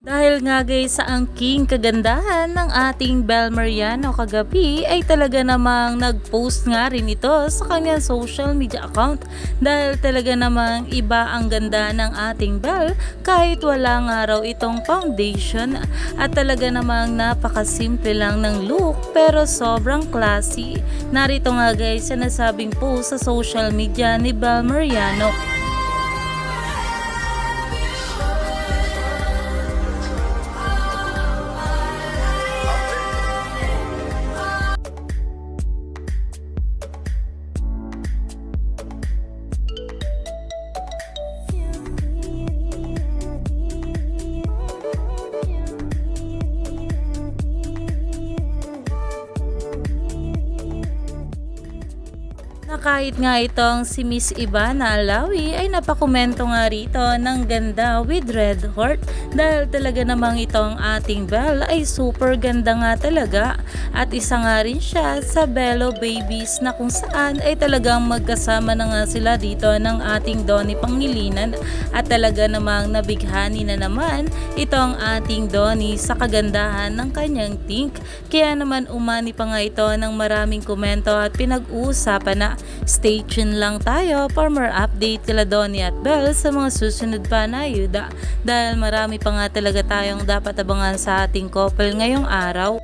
Dahil nga guys sa angking kagandahan ng ating Bel Mariano kagabi ay talaga namang nag-post nga rin ito sa kanyang social media account dahil talaga namang iba ang ganda ng ating Bel kahit wala nga raw itong foundation at talaga namang napakasimple lang ng look pero sobrang classy. Narito nga guys sa nasabing post sa social media ni Bel Mariano. Na kahit nga itong si Miss Ivana Alawi ay napakomento nga rito ng ganda with red heart. Dahil talaga namang itong ating Belle ay super ganda nga talaga. At isa nga rin siya sa Bello Babies na kung saan ay talagang magkasama na nga sila dito ng ating Donnie Pangilinan. At talaga namang nabighani na naman itong ating Donnie sa kagandahan ng kanyang tink. Kaya naman umani pa nga ito ng maraming komento at pinag-uusapan na Stay tuned lang tayo for more update kila Donnie at Belle sa mga susunod pa na ayuda dahil marami pa nga talaga tayong dapat abangan sa ating couple ngayong araw.